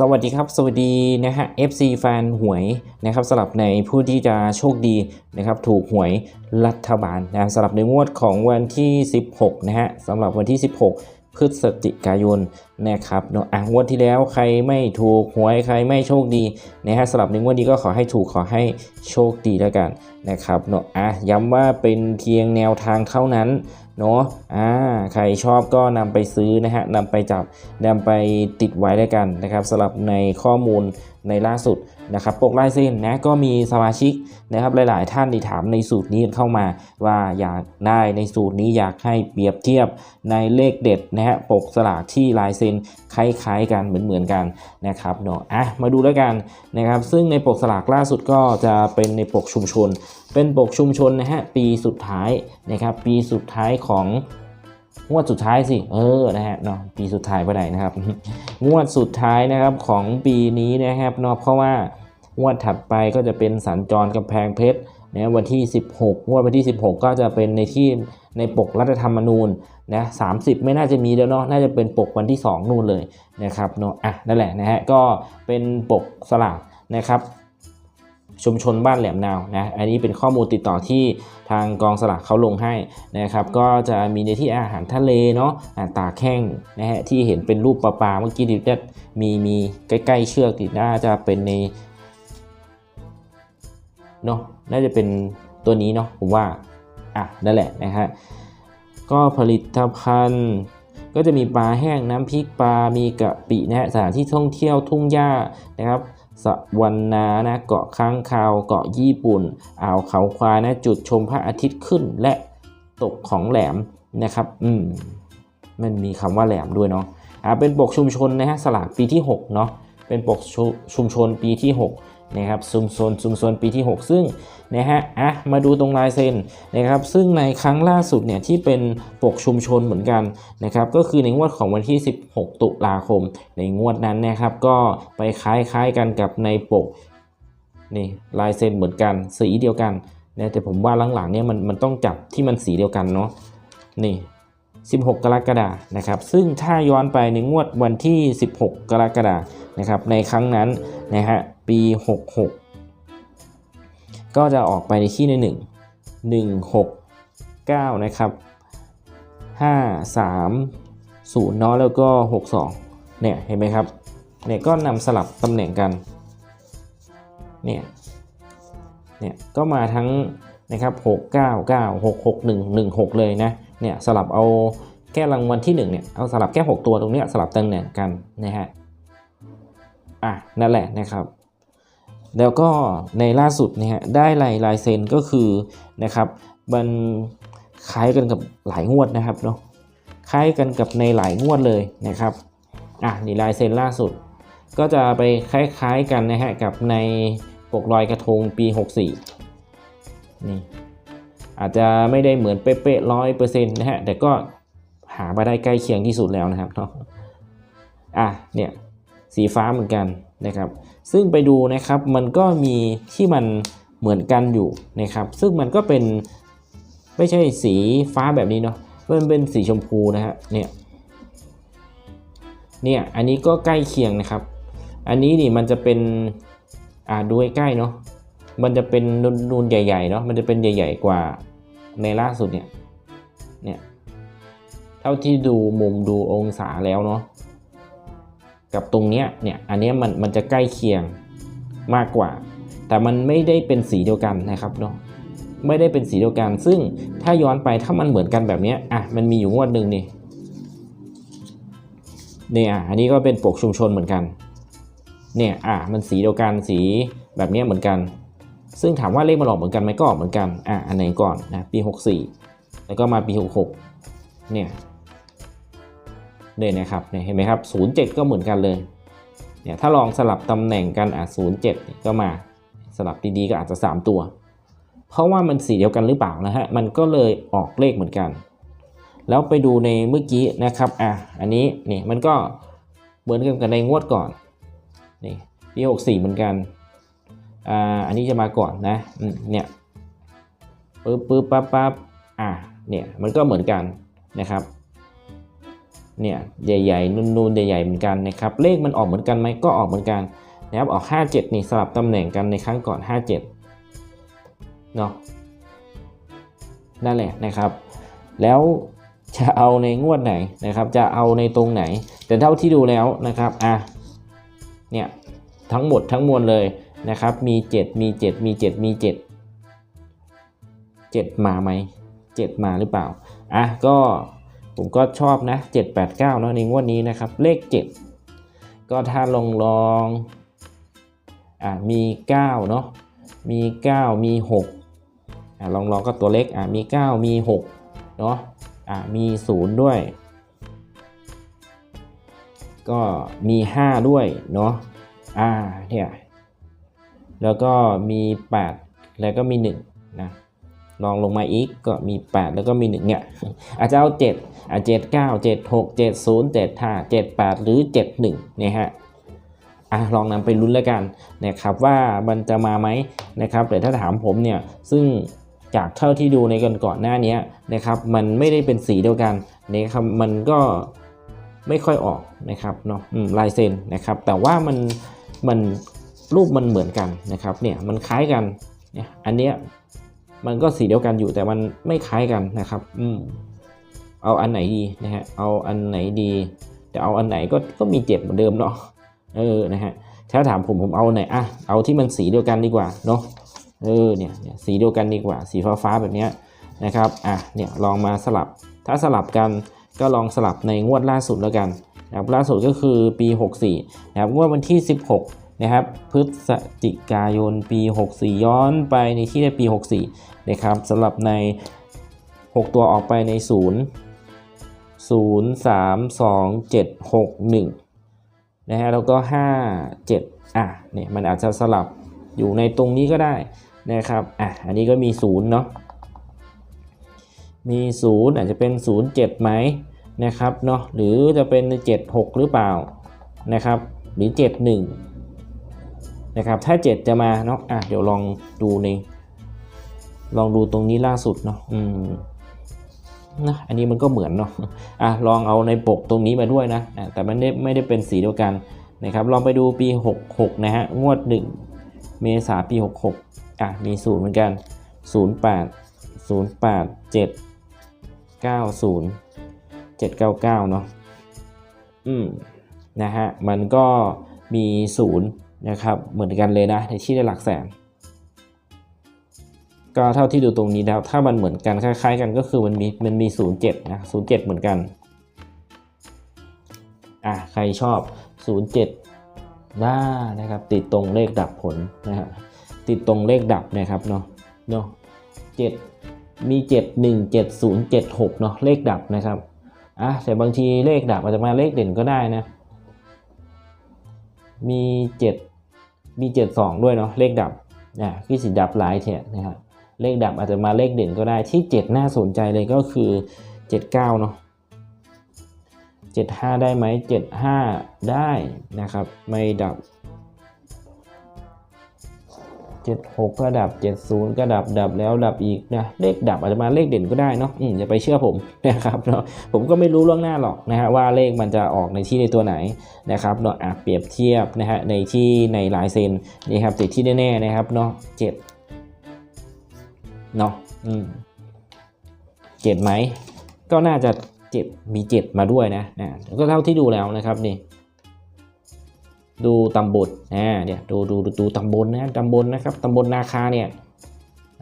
สวัสดีครับสวัสดีนะฮะ FC แฟนหวยนะครับสำหรับในผู้ที่จะโชคดีนะครับถูกหวยรัฐบาลนะสำหรับในงวดของวันที่ 16นะฮะสำหรับวันที่ 16 พฤศจิกายนนะครับเนาะอะงวดที่แล้วใครไม่ถูกหวยใครไม่โชคดีนะฮะสำหรับในงวดนี้ก็ขอให้ถูกขอให้โชคดีแล้วกันนะครับเนาะอะย้ำว่าเป็นเพียงแนวทางเท่านั้นเนาะอ่าใครชอบก็นำไปซื้อนะฮะนำไปจับนำไปติดไว้ด้วกันนะครับสำหรับในข้อมูลในล่าสุด นะครับปกลายเส้นนะก็มีสมาชิกนะครับหลาย ๆ ท่านที่ถามในสูตรนี้เข้ามา ว่าอยากได้ในสูตรนี้อยากให้เปรียบเทียบในเลขเด็ดนะฮะปกสลากที่ลายเซ็นคล้าย ๆ กันเหมือน ๆ กันนะครับเนาะอะมาดูแล้วกันนะครับซึ่งในปกสลากล่าสุดก็จะเป็นในปกชุมชน เป็นปกชุมชนนะฮะปีสุดท้ายนะครับปีสุดท้ายของ งวดสุดท้ายสิเออนะฮะเนาะปีสุดท้ายไปไหนนะครับ งวดสุดท้ายนะครับของปีนี้นะครับเนาะเพราะว่างวดถัดไปก็จะเป็นสัญจรกำแพงเพชรนะวันที่ 16 งวดวันที่ 16 ก็จะเป็นในที่ในปกรัฐธรรมนูญนะ30ไม่น่าจะมีแล้วเนาะน่าจะเป็นปกวันที่ 2 นู่นเลยนะครับเนาะอะนั่นแหละนะฮะก็เป็นปกสลากนะครับ ชุมชนบ้านแหลมนาวนะอันนี้เป็นข้อมูลติดต่อที่ทางกองสลากเขาลงให้นะครับก็จะมีในที่อาหารทะเลเนาะอ่าตากแห้งนะฮะที่เห็นเป็นรูปปลาปลาเมื่อกี้ดิจะมีมีใกล้ๆเชือกติดน่าจะเป็นในเนาะน่าจะเป็นตัวนี้เนาะผมว่าอะนั่นแหละนะฮะก็ผลิตภัณฑ์ก็จะมีปลาแห้งน้ำพริกปลา มีกะปินะฮะสถานที่ท่องเที่ยวทุ่งหญ้านะครับ สวรรณานะเกาะข้างคาวเกาะญี่ปุ่น อ่าวเขาควายนะจุดชมพระอาทิตย์ขึ้นและตกของแหลมนะครับ อืมมันมีคำว่าแหลมด้วยเนาะอ่าเป็นปกชุมชนนะฮะสลากปีที่6เนาะเป็นปกชุชุมชนปีที่ 6 นะครับชุมชนชุมชนปีที่ 6 ซึ่งนะฮะอะมาดูตรงลายเซ็นนะครับซึ่งในครั้งล่าสุดเนี่ยที่เป็นปกชุมชนเหมือนกันนะครับก็คือในงวดของวันที่ 16 ตุลาคม ในงวดนั้นนะครับก็ไปคล้ายๆกันกับในปกนี่ลายเซ็นเหมือนกันสีเดียวกันนะแต่ผมว่าหลังๆเนี่ยมันมันต้องจับที่มันสีเดียวกันเนาะนี่ 16 กรกฎานะครับ ซึ่งถ้าย้อนไปในงวดวันที่ 16 กรกฎานะครับในครั้งนั้นนะฮะ ปี 66 ก็จะออกไปในที่ใน 1 1 6 9 นะครับ 5 3 0เนาะแล้วก็ 62 เนี่ยเห็นไหมครับเนี่ยก็นำสลับตำแหน่งกันเนี่ยเนี่ยก็มาทั้งนะครับ6 9 9 6 6 1 1 6 เลยนะเนี่ยสลับเอาแค่รางวัลที่1เนี่ยเอาสลับแค่ 6 ตัวตรงเนี้ยสลับตำแหน่งกันนะฮะอะนั่นแหละนะครับ แล้วก็ในล่าสุดเนี่ยได้ลายลายเซ็นก็คือนะครับมันคล้ายกันกับหลายงวดนะครับเนาะคล้ายกันกับในหลายงวดเลยนะครับอะนี่ลายเซ็นล่าสุด ก็จะไปคล้ายๆกันนะฮะกับในปกลอยกระทงปี 64นี่อาจจะไม่ได้เหมือนเป๊ะๆร้อยเปอร์เซ็นต์นะฮะแต่ก็หามาได้ใกล้เคียงที่สุดแล้วนะครับเนาะอะเนี่ย สีฟ้าเหมือนกันนะครับ ซึ่งไปดูนะครับมันก็มีที่มันเหมือนกันอยู่นะครับ ซึ่งมันก็เป็นไม่ใช่สีฟ้าแบบนี้เนาะมันเป็นสีชมพูนะฮะเนี่ยเนี่ยอันนี้ก็ใกล้เคียงนะครับ อันนี้นี่มันจะเป็นอ่าดูใกล้ๆเนาะมันจะเป็นนูนใหญ่ๆเนาะมันจะเป็นใหญ่ๆกว่าในล่าสุดเนี่ยเนี่ยเท่าที่ดูมุมดูองศาแล้วเนาะ กับตรงเนี้ยเนี่ยอันนี้มันมันจะใกล้เคียงมากกว่า แต่มันไม่ได้เป็นสีเดียวกันนะครับเนาะไม่ได้เป็นสีเดียวกัน ซึ่งถ้าย้อนไปถ้ามันเหมือนกันแบบนี้อะมันมีอยู่งวดหนึ่งนี่เนี่ยอันนี้ก็เป็นปกชุมชนเหมือนกันเนี่ยอะมันสีเดียวกันสีแบบนี้เหมือนกัน ซึ่งถามว่าเลขมันออกเหมือนกันไหมก็ออกเหมือนกันอะอันไหนก่อนนะปี 64 แล้วก็มาปี 66เนี่ย เนี่ยนะครับเนี่ยเห็นไหมครับ 07 ก็เหมือนกันเลยเนี่ยถ้าลองสลับตำแหน่งกันอะ07 ก็มาสลับดีๆก็อาจจะ 3 ตัว เพราะว่ามันสีเดียวกันหรือเปล่านะฮะมันก็เลยออกเลขเหมือนกัน แล้วไปดูในเมื่อกี้นะครับอะอันนี้นี่มันก็เหมือนกันกับในงวดก่อนนี่ปี64 เหมือนกันอ่าอันนี้จะมาก่อนนะเนี่ยปึ๊บปึ๊บปั๊บปั๊บอะเนี่ยมันก็เหมือนกันนะครับ เนี่ยใหญ่ๆนูนๆใหญ่ๆเหมือนกันนะครับเลขมันออกเหมือนกันไหมก็ออกเหมือนกันนะครับออก 57 นี่สลับตำแหน่งกันในครั้งก่อน 57เนาะนั่นแหละนะครับ แล้วจะเอาในงวดไหนนะครับ จะเอาในตรงไหน แต่เท่าที่ดูแล้วนะครับอะเนี่ยทั้งหมดทั้งมวลเลยนะครับ มี 7 มี 7 มี 7 มี 7 7 มาไหม7 มาหรือเปล่าอะก็ ผมก็ชอบนะ 7 8 9เนาะในงวดนี้นะครับ เลข 7 ก็ถ้าลองลองอะมี9เนาะมี 9 มี6อะลองลองก็ตัวเล็กอะมี 9 มี6เนาะอะมี 0 ด้วย ก็มี 5 ด้วยเนาะอ่าเนี่ยแล้วก็มี 8 แล้วก็มี 1 นะ ลองลงมาอีกก็มี 8 แล้วก็มี1เนี่ยอาจจะเอา7อะ7 9 7 6 7 0 7 5 7 8หรือ7 1เนี่ยฮะอะลองนำไปลุ้นแล้วกันนะครับว่ามันจะมาไหมนะครับแต่ถ้าถามผมเนี่ยซึ่งจากเท่าที่ดูในกันก่อนหน้านี้นะครับมันไม่ได้เป็นสีเดียวกันนะครับมันก็ไม่ค่อยออกนะครับเนาะลายเซ็นนะครับแต่ว่ามันมันรูปมันเหมือนกันนะครับเนี่ยมันคล้ายกันเนี่ยอันเนี้ย มันก็สีเดียวกันอยู่แต่มันไม่คล้ายกันนะครับ อืมเอาอันไหนดีนะฮะ เอาอันไหนดี แต่เอาอันไหนก็ก็มีเจ็ดเหมือนเดิมเนาะ เออ นะฮะ ถ้าถามผมผมเอาไหนอะ เอาที่มันสีเดียวกันดีกว่าเนาะ เออ เนี่ย สีเดียวกันดีกว่า สีฟ้าฟ้าๆแบบเนี้ยนะครับ อะ เนี่ย ลองมาสลับ ถ้าสลับกันก็ลองสลับในงวดล่าสุดแล้วกันนะครับล่าสุดก็คือปี 64นะครับงวดวันที่ 16 นะครับพฤศจิกายนปี 64 ย้อนไปในที่ในปี 64 นะครับสำหรับใน 6 ตัวออกไปใน 0 0 3 2 7 6 1นะฮะแล้วก็ 5 7 อะเนี่ยมันอาจจะสลับอยู่ในตรงนี้ก็ได้นะครับอะอันนี้ก็มี 0 เนาะมี 0 อาจจะเป็น 0 7 ไหมนะครับเนาะหรือจะเป็น 7 6 หรือเปล่านะครับหรือ 7 1 นะครับถ้า 7 จะมาเนาะอะเดี๋ยวลองดูในลองดูตรงนี้ล่าสุดเนาะอืมนะอันนี้มันก็เหมือนเนาะอะลองเอาในปกตรงนี้มาด้วยนะแต่มันไม่ได้ไม่ได้เป็นสีเดียวกันนะครับลองไปดูปี 66 นะฮะงวด 1 เมษาปี 66 อะมีศูนย์เหมือนกัน 08 08 7 90 799 เนาะอืมนะฮะมันก็มีศูนย์ นะครับเหมือนกันเลยนะในที่ได้หลักแสน ก็เท่าที่ดูตรงนี้แล้วถ้ามันเหมือนกันคล้าย ๆ กันก็คือมันมีมันมี07นะ07 เหมือนกันอะใครชอบ 07ได้นะครับติดตรงเลขดับผลนะฮะติดตรงเลขดับนะครับเนาะเนาะ7มี7 1 7 0 7 6เนาะเลขดับนะครับอะแต่บางทีเลขดับอาจจะมาเลขเด่นก็ได้นะมี7 มี72ด้วยเนาะเลขดับนะพี่สิดับหลายเถอะนะครับเลขดับอาจจะมาเลขเด่นก็ได้ที่ 7 น่าสนใจเลยก็คือ 79เนาะ75 ได้ไหม75 ได้นะครับ ไม่ดับ 76 ก็ดับ 70 ก็ดับ ดับแล้วดับอีกนะ เลขดับอาจจะมาเลขเด่นก็ได้เนาะ อืมอย่าไปเชื่อผมนะครับเนาะ ผมก็ไม่รู้ล่วงหน้าหรอกนะฮะว่าเลขมันจะออกในที่ในตัวไหนนะครับเนาะอะเปรียบเทียบนะฮะในที่ในหลายเซนนี่ครับติดที่แน่ๆนะครับเนาะ7เนาะ อืมเจ็ดไหม ก็น่าจะเจ็ดมีเจ็ดมาด้วยนะนะ ก็เท่าที่ดูแล้วนะครับนี่ ดูตำบลอ่าเนี่ยดูดูดูดูตำบลนะตำบลนะครับตำบลนาคาเนี่ย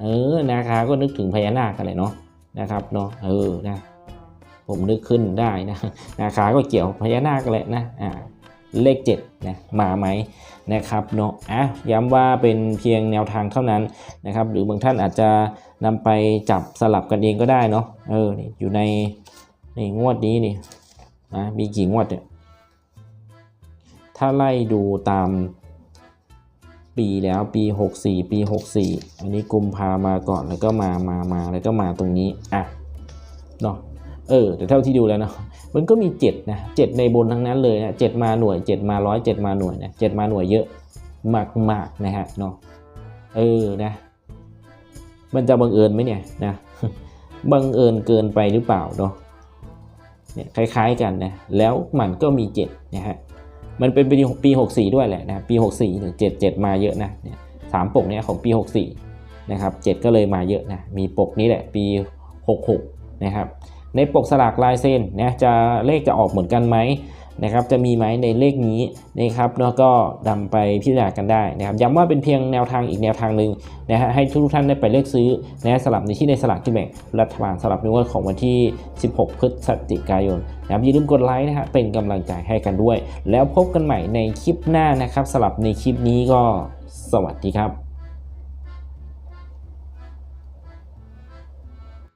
เออนาคาก็นึกถึงพญานาคกันเลยเนาะนะครับเนาะเออนะผมนึกขึ้นได้นะนาคาก็เกี่ยวพญานาคแหละนะอ่าเลขเจ็ดนะมาไหมนะครับเนาะอะย้ำว่าเป็นเพียงแนวทางเท่านั้นนะครับหรือบางท่านอาจจะนำไปจับสลับกันเองก็ได้เนาะเออนี่อยู่ในในงวดนี้นี่นะมีกี่งวดเนี่ย ถ้าไล่ดูตามปีแล้วปี 64 ปี 64 อันนี้กุมภามาก่อนแล้วก็มามามาแล้วก็มาตรงนี้อะเนาะเออแต่เท่าที่ดูแล้วเนาะมันก็มี7นะ7ในบนทั้งนั้นเลยนะ7มาหน่วย 7 มาร้อย7มาหน่วยนะ7มาหน่วยเยอะมากมากนะฮะเนาะเออนะ มันจะบังเอิญไหมเนี่ยนะบังเอิญเกินไปหรือเปล่าเนาะเนี่ยคล้ายๆกันนะแล้วมันก็มี7นะฮะ มันเป็นปีปี 64 ด้วยแหละนะปี 64ถึง7 7 มาเยอะนะเนี่ยสามปกเนี่ยของปี 64นะครับ7ก็เลยมาเยอะนะมีปกนี้แหละปี 66นะครับในปกสลากลายเซ็นนะจะเลขจะออกเหมือนกันไหม นะครับจะมีไหมในเลขนี้นะครับแล้วก็นำไปพิจารณากันได้นะครับย้ำว่าเป็นเพียงแนวทางอีกแนวทางหนึ่งนะฮะให้ทุกท่านได้ไปเลือกซื้อนะสลับในที่ในสลากกินแบ่งรัฐบาลสลับในงวดของวันที่ 16 พฤศจิกายนนะครับอย่าลืมกดไลค์นะฮะเป็นกำลังใจให้กันด้วย แล้วพบกันใหม่ในคลิปหน้านะครับสลับในคลิปนี้ก็สวัสดีครับ